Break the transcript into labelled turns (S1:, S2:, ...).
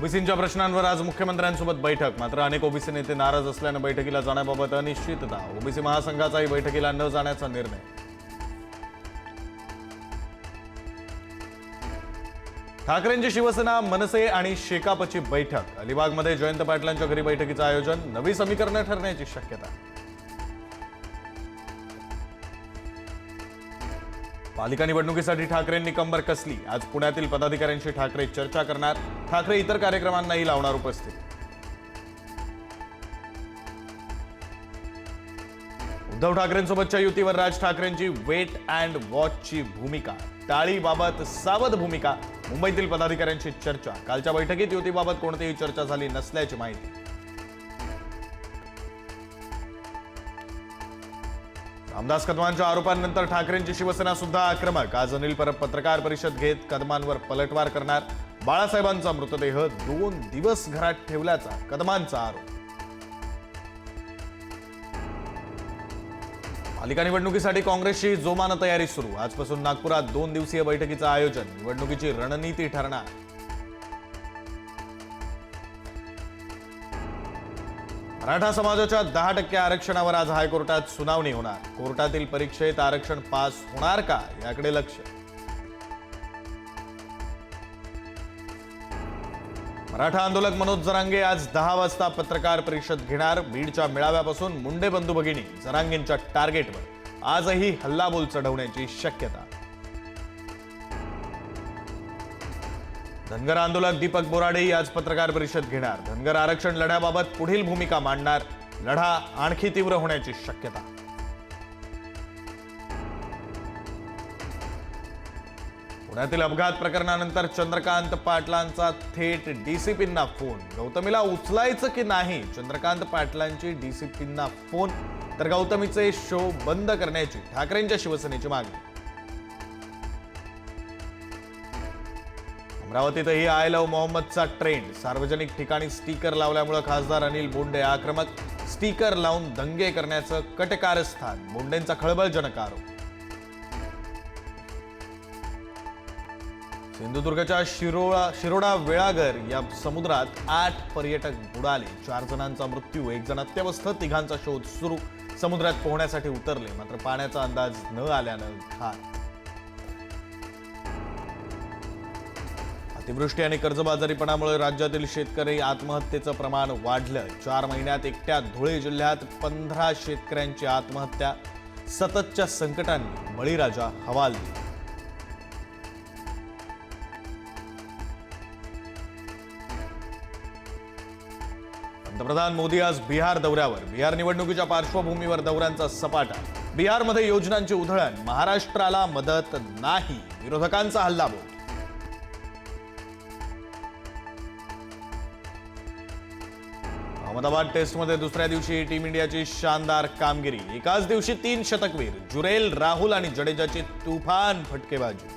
S1: ओबीसींच्या प्रश्नांवर आज मुख्यमंत्र्यांसोबत बैठक. मात्र अनेक ओबीसी नेते नाराज असल्यानं बैठकीला जाण्याबाबत अनिश्चितता. ओबीसी महासंघाचाही बैठकीला न जाण्याचा निर्णय. ठाकरेंची शिवसेना मनसे आणि शेकापची बैठक. अलिबागमध्ये जयंत पाटलांच्या घरी बैठकीचं आयोजन. नवी समीकरणं ठरण्याची शक्यता. पालिका निवडणुकीसाठी ठाकरेंनी कंबर कसली? आज पुण्यातील पदाधिकाऱ्यांशी ठाकरे चर्चा करणार. ठाकरे इतर कार्यक्रमांनाही लावणार उपस्थित. उद्धव ठाकरेंसोबतच्या युतीवर राज ठाकरेंची वेट अँड वॉचची भूमिका. टाळीबाबत सावध भूमिका. मुंबईतील पदाधिकाऱ्यांशी चर्चा. कालच्या बैठकीत युतीबाबत कोणतीही चर्चा झाली नसल्याची माहिती. रामदास कदमांच्या आरोपांनंतर ठाकरेंची शिवसेना सुद्धा आक्रमक. आज अनिल परब पत्रकार परिषद घेत कदमांवर पलटवार करणार. बाळासाहेबांचा मृतदेह दोन दिवस घरात ठेवल्याचा कदमांचा आरोप. पालिका निवडणुकीसाठी काँग्रेसची जोमानं तयारी सुरू. आजपासून नागपुरात दोन दिवसीय बैठकीचं आयोजन. निवडणुकीची रणनीती ठरणार. मराठा समाजाच्या दहा टक्के आरक्षणावर आज हायकोर्टात सुनावणी होणार. कोर्टातील परीक्षेत आरक्षण पास होणार का याकडे लक्ष. मराठा आंदोलक मनोज जरांगे आज दहा वाजता पत्रकार परिषद घेणार. बीडच्या मेळाव्यापासून मुंडे बंधू भगिनी जरांगेंच्या टार्गेटवर. आजही हल्लाबोल चढवण्याची शक्यता. धनगर आंदोलक दीपक बोराडेही आज पत्रकार परिषद घेणार. धनगर आरक्षण लढ्याबाबत पुढील भूमिका मांडणार. लढा आणखी तीव्र होण्याची शक्यता. पुण्यातील अपघात प्रकरणानंतर चंद्रकांत पाटलांचा थेट डीसीपींना फोन. गौतमीला उचलायचं की नाही? चंद्रकांत पाटलांची डीसीपींना फोन. तर गौतमीचे शो बंद करण्याची ठाकरेंच्या शिवसेनेची मागणी. अमरावतीतही आय लव्ह मोहम्मदचा ट्रेंड सार्वजनिक ठिकाणी स्टिकर लावल्यामुळे खासदार अनिल बोंडे आक्रमक. स्टिकर लावून दंगे करण्याचं कटकारस्थान. बोंडेंचा खळबळजनक आरोप. सिंधुदुर्गच्या शिरोळा शिरोडा वेळागर या समुद्रात आठ पर्यटक बुडाले. चार जणांचा मृत्यू एक जण अत्यवस्थ तिघांचा शोध सुरू. समुद्रात पोहण्यासाठी उतरले मात्र पाण्याचा अंदाज न आल्यानं घात अतिवृष्टी आणि कर्जबाजारीपणामुळे राज्यातील शेतकरी आत्महत्येचं प्रमाण वाढलं. चार महिन्यात एकट्या धुळे जिल्ह्यात पंधरा शेतकऱ्यांची आत्महत्या. सततच्या संकटांनी बळीराजा हवालदिल पंतप्रधान मोदी आज बिहार दौऱ्यावर. बिहार निवडणुकीच्या पार्श्वभूमीवर दौऱ्यांचा सपाटा. बिहारमध्ये योजनांची उधळण. महाराष्ट्राला मदत नाही. विरोधकांचा हल्लाबोल अहमदाबाद टेस्टमध्ये दुसऱ्या दिवशी टीम इंडियाची शानदार कामगिरी. एकाच दिवशी तीन शतकवीर जुरेल राहुल आणि जडेजाची तुफान फटकेबाजी.